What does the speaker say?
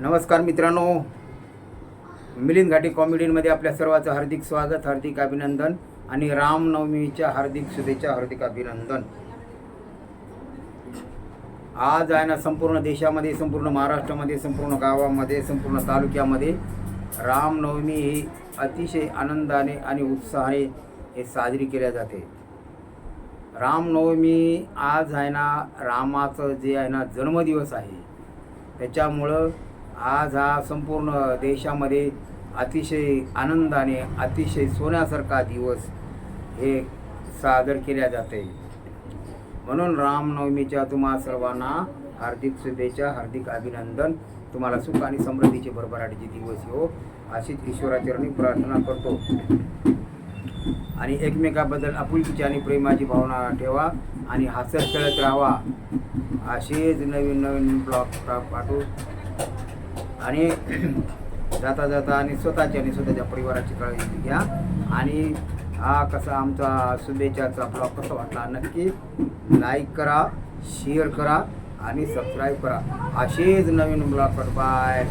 नमस्कार मित्रांनो. मिलिंद घाटी कॉमेडीमध्ये आपल्या सर्वांचं हार्दिक स्वागत हार्दिक अभिनंदन आणि रामनवमीच्या हार्दिक शुभेच्छा हार्दिक अभिनंदन. आज आहे ना संपूर्ण देशामध्ये संपूर्ण महाराष्ट्रामध्ये संपूर्ण गावामध्ये संपूर्ण तालुक्यामध्ये रामनवमी ही अतिशय आनंदाने आणि उत्साहाने हे साजरी केल्या जाते. रामनवमी आज आहे ना रामाचं जे आहे ना जन्मदिवस आहे. त्याच्यामुळं आज हा संपूर्ण देशामध्ये अतिशय आनंदाने अतिशय सोन्यासारखा दिवस हे सादर केल्या जाते. म्हणून रामनवमीच्या तुम्हा सर्वांना हार्दिक शुभेच्छा हार्दिक अभिनंदन. तुम्हाला सुख आणि समृद्धीचे भरभराटीचे दिवस हो अशीच ईश्वराचरणी प्रार्थना करतो. आणि एकमेकाबद्दल आपुलकीची आणि प्रेमाची भावना ठेवा आणि हसत खेळत राहावा असेच नवीन नवीन ब्लॉग पाठवू. आणि जाता जाता आणि स्वतःची आणि स्वतःच्या परिवाराची काळजी घ्या. आणि हा कसा आमचा शुभेच्छाचा ब्लॉग कसा वाटला नक्की लाईक करा शेअर करा आणि सबस्क्राईब करा. असेच नवीन ब्लॉग कर बाय